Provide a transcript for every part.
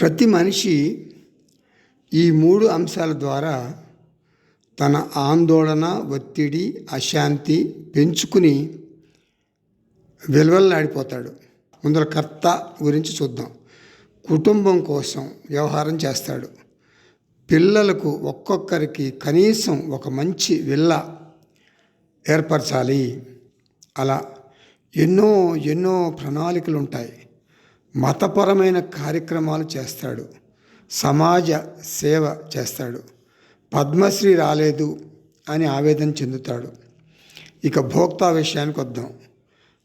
ప్రతి మనిషి ఈ మూడు అంశాల ద్వారా తన ఆందోళన ఒత్తిడి అశాంతి పెంచుకుని విలువల్లాడిపోతాడు ముందర కర్త గురించి చూద్దాం. కుటుంబం కోసం వ్యవహారం చేస్తాడు. పిల్లలకు ఒక్కొక్కరికి కనీసం ఒక మంచి విల్ల ఏర్పరచాలి. అలా ఎన్నో ఎన్నో ప్రణాళికలు ఉంటాయి మతపరమైన కార్యక్రమాలు చేస్తాడు. సమాజ సేవ చేస్తాడు. పద్మశ్రీ రాలేదు అని ఆవేదన చెందుతాడు. ఇక భోక్తా విషయానికి వద్దాం.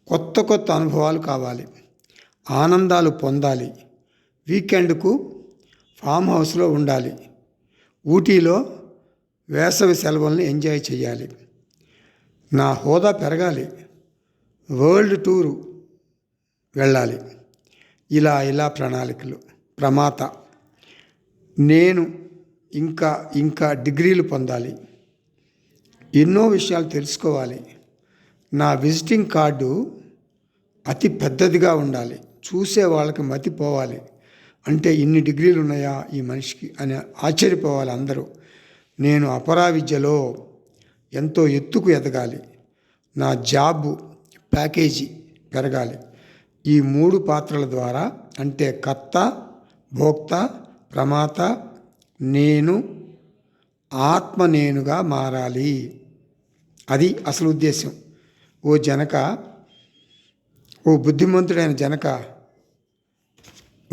కొత్త కొత్త అనుభవాలు కావాలి. ఆనందాలు పొందాలి. వీకెండ్కు ఫామ్ హౌస్లో ఉండాలి. ఊటీలో వేసవి సెలవులను ఎంజాయ్ చేయాలి. నా హోదా పెరగాలి. వరల్డ్ టూరు వెళ్ళాలి. ఇలా ఇలా ప్రణాళికలు. ప్రమాత నేను ఇంకా ఇంకా డిగ్రీలు పొందాలి. ఎన్నో విషయాలు తెలుసుకోవాలి. నా విజిటింగ్ కార్డు అతి పెద్దదిగా ఉండాలి. చూసే వాళ్ళకి మతిపోవాలి అంటే ఇన్ని డిగ్రీలు ఉన్నాయా ఈ మనిషికి అని ఆశ్చర్యపోవాలి అందరూ. నేను అపరా విద్యలో ఎంతో ఎత్తుకు ఎదగాలి. నా జాబు ప్యాకేజీ పెరగాలి. ఈ మూడు పాత్రల ద్వారా అంటే కర్త భోక్త ప్రమాత నేను ఆత్మ నేనుగా మారాలి. అది అసలు ఉద్దేశం ఓ జనక ఓ బుద్ధిమంతుడైన జనక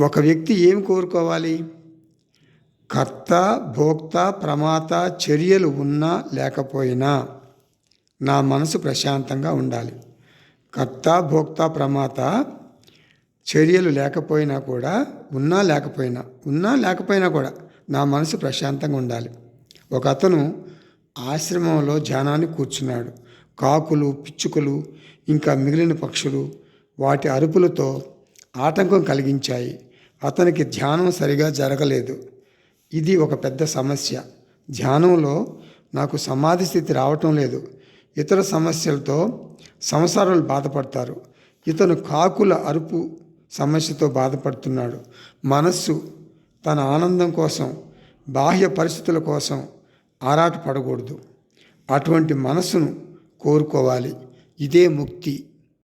ఒక వ్యక్తి ఏం కోరుకోవాలి? కర్త భోక్త ప్రమాత చర్యలు ఉన్నా లేకపోయినా నా మనసు ప్రశాంతంగా ఉండాలి. కర్త భోక్త ప్రమాత చర్యలు లేకపోయినా కూడా ఉన్నా లేకపోయినా ఉన్నా లేకపోయినా కూడా నా మనసు ప్రశాంతంగా ఉండాలి. ఒక అతను ఆశ్రమంలో ధ్యానాన్ని కూర్చున్నాడు. కాకులు పిచ్చుకలు ఇంకా మిగిలిన పక్షులు వాటి అరుపులతో ఆటంకం కలిగించాయి. అతనికి ధ్యానం సరిగా జరగలేదు. ఇది ఒక పెద్ద సమస్య. ధ్యానంలో నాకు సమాధి స్థితి రావటం లేదు. ఇతర సమస్యలతో సంసారాలు బాధపడతారు. ఇతను కాకుల అరుపు సమస్యతో బాధపడుతున్నాడు. మనస్సు తన ఆనందం కోసం బాహ్య పరిస్థితుల కోసం ఆరాటపడకూడదు. అటువంటి మనస్సును కోరుకోవాలి. ఇదే ముక్తి.